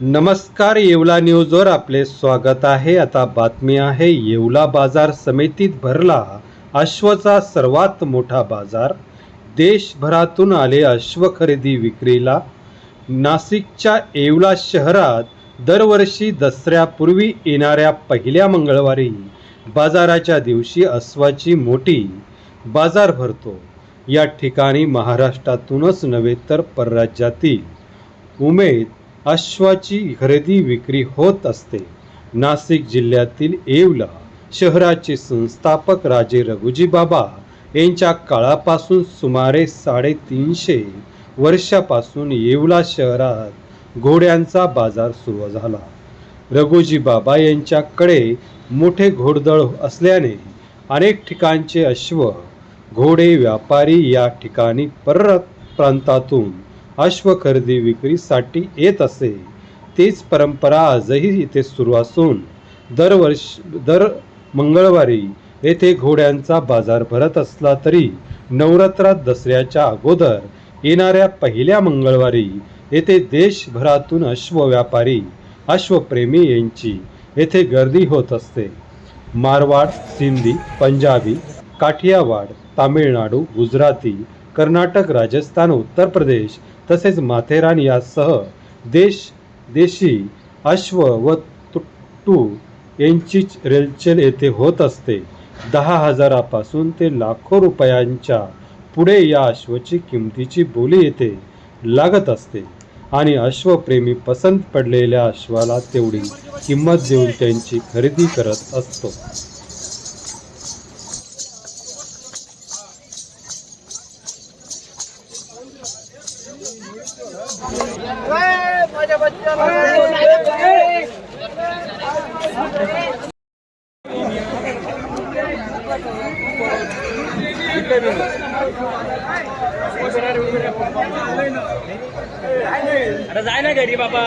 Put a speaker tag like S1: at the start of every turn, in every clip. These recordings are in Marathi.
S1: नमस्कार येवला न्यूजवर आपले स्वागत आहे. आता बातमी आहे येवला बाजार समितीत भरला अश्वचा सर्वात मोठा बाजार. देशभरातून आले अश्व खरेदी विक्रीला. नाशिकच्या येवला शहरात दरवर्षी दसऱ्यापूर्वी येणाऱ्या पहिल्या मंगळवारी बाजाराच्या दिवशी अश्वाची मोठी बाजार भरतो. या ठिकाणी महाराष्ट्रातूनच नव्हे तर परराज्यातील. उमेद अश्वाची खरेदी विक्री होत असते. नाशिक जिल्ह्यातील येवला शहराचे संस्थापक राजे रघुजी बाबा यांच्या काळापासून सुमारे साडेतीनशे वर्षापासून येवला शहरात घोड्यांचा बाजार सुरू झाला. रघुजी बाबा यांच्याकडे मोठे घोडदळ असल्याने अनेक ठिकाणचे अश्व घोडे व्यापारी या ठिकाणी परत प्रांतातून अश्व खरेदी विक्रीसाठी येत असे. तीच परंपरा आजही इथे सुरू असून दरवर्ष दर मंगळवारी येथे घोड्यांचा बाजार भरत असला तरी नवरात्रात दसऱ्याच्या अगोदर येणाऱ्या पहिल्या मंगळवारी येथे देशभरातून अश्व व्यापारी अश्वप्रेमी यांची येथे गर्दी होत असते. मारवाड सिंधी पंजाबी काठियावाड तामिळनाडू गुजराती कर्नाटक राजस्थान उत्तर प्रदेश तसेच माथेरान यासह देश देशी अश्व व तुट्टू यांचीच रेलचेल येथे होत असते. दहा हजारापासून ते लाखो रुपयांच्या पुढे या अश्वची किमतीची बोली येथे लागत असते आणि अश्वप्रेमी पसंत पडलेल्या अश्वाला तेवढी किंमत देऊन त्यांची खरेदी करत असतो.
S2: माझ्या बच्चाला
S3: अरे जाय ना घरी बाबा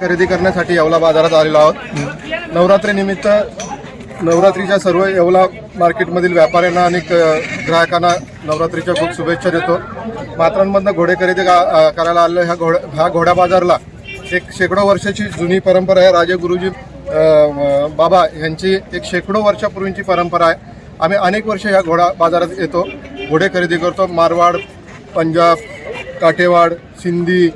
S4: खरेदी करण्यासाठी येवला बाजारात आलेलो आहोत. नवरात्रीनिमित्त नवरात्रीच्या सर्व येवला मार्केटमधील व्यापाऱ्यांना आणि ग्राहकांना नवरात्रीच्या खूप शुभेच्छा देतो. मात्रांमधनं घोडे खरेदी करायला आलेलो ह्या घोड्या ह्या घोड्या बाजारला एक शेकडो वर्षाची जुनी परंपरा आहे. राजे गुरुजी बाबा यांची एक शेकडो वर्षापूर्वीची परंपरा आहे. आम्ही अनेक वर्ष ह्या घोडा बाजारात येतो. घोडे खरेदी करतो. मारवाड पंजाब काठेवाड सिंधी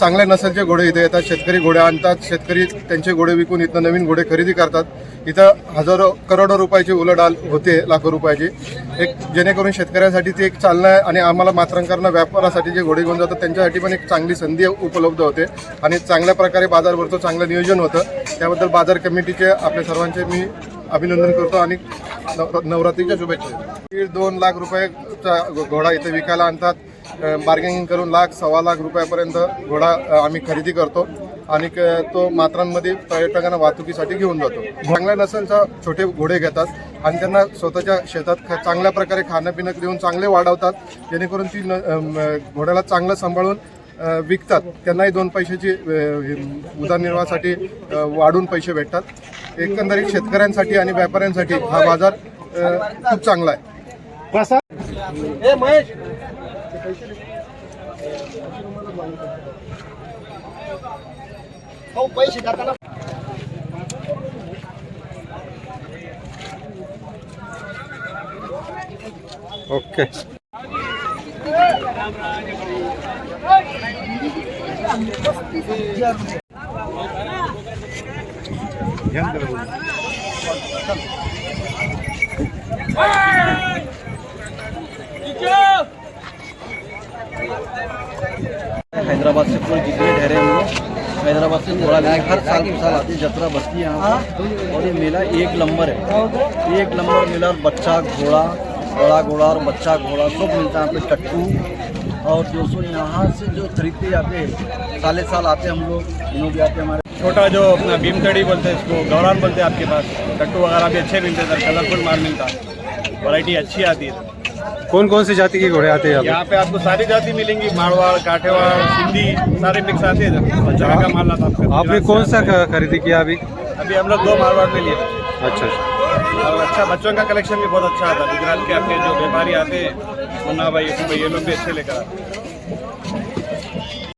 S4: चांगल्या नसलचे घोडे इथे येतात. शेतकरी घोडे आणतात. शेतकरी त्यांचे घोडे विकून इथं नवीन घोडे खरेदी करतात. इथं हजारो करोडो रुपयाची उलडाल होते लाखो रुपयाची. एक जेणेकरून शेतकऱ्यांसाठी ती एक चालना आहे आणि आम्हाला मात्रांकरणं व्यापारासाठी जे घोडे घेऊन जातात त्यांच्यासाठी पण एक चांगली संधी उपलब्ध होते. आणि चांगल्या प्रकारे बाजार भरतो चांगलं नियोजन होतं. त्याबद्दल बाजार कमिटीचे आपल्या सर्वांचे मी अभिनंदन करतो आणि नवरात्रीच्या शुभेच्छा दीड दोन लाख रुपयाचा घोडा इथे विकायला आणतात. बार्गेनिंग करून लाख सव्वा लाख रुपयापर्यंत घोडा आम्ही खरेदी करतो. आणि क- तो मात्रांमध्ये पर्यटकांना वाहतुकीसाठी घेऊन जातो. चांगल्या नसलचा छोटे घोडे घेतात आणि त्यांना स्वतःच्या शेतात ख- चांगल्या प्रकारे खाणं पिणं देऊन चांगले वाढवतात. जेणेकरून ती न- घोड्याला चांगलं सांभाळून विकतात. त्यांनाही दोन पैशाची उदरनिर्वाहासाठी वाढून पैसे भेटतात. एकंदरीत शेतकऱ्यांसाठी आणि व्यापाऱ्यांसाठी हा बाजार खूप चांगला आहे.
S2: passa. É, mãe! Então, põe,
S1: já tá na. Ok. Yeah.
S5: Hyderabad से पूरे जितने ठहरे लोग हैदराबाद से घोड़ा लेने हर साल के साल आती जत्रा बसती है यहाँ और ये मेला एक नंबर है। एक नंबर मेला और बच्चा घोड़ा, बड़ा घोड़ा और बच्चा घोड़ा सब मिलता है यहाँ पे, टट्टू। और जो सो यहाँ से जो खरीदते जाते हैं, साले साल आते हम लोग इन्हों भी आते हमारे।
S3: छोटा जो अपना भीमतड़ी बोलते हैं, इसको गौरान बोलते हैं आपके पास। टट्टू वगैरह भी अच्छे मिलते हैं सर कलरफुल माल मिलता है। वैरायटी अच्छी आती है।
S1: कौन कौन सी जाति के घोड़े आते हैं यहाँ
S3: यहाँ पे आपको सारी जाति मिलेंगी मारवाड़ काठेवाड़ सिंधी सारे मिक्स आते हैं। अच्छा का माल
S1: पे आपने कौन सा ख- खरीदी किया अभी?
S3: अभी हम लोग दो मारवाड़ में लिए।
S1: अच्छा अच्छा।
S3: और अच्छा बच्चों का कलेक्शन भी बहुत अच्छा आता है। गुजरात के आपके जो व्यापारी आते हैं मुन्ना भाई यशु भाई ये लोग भी अच्छे लेकर आते हैं।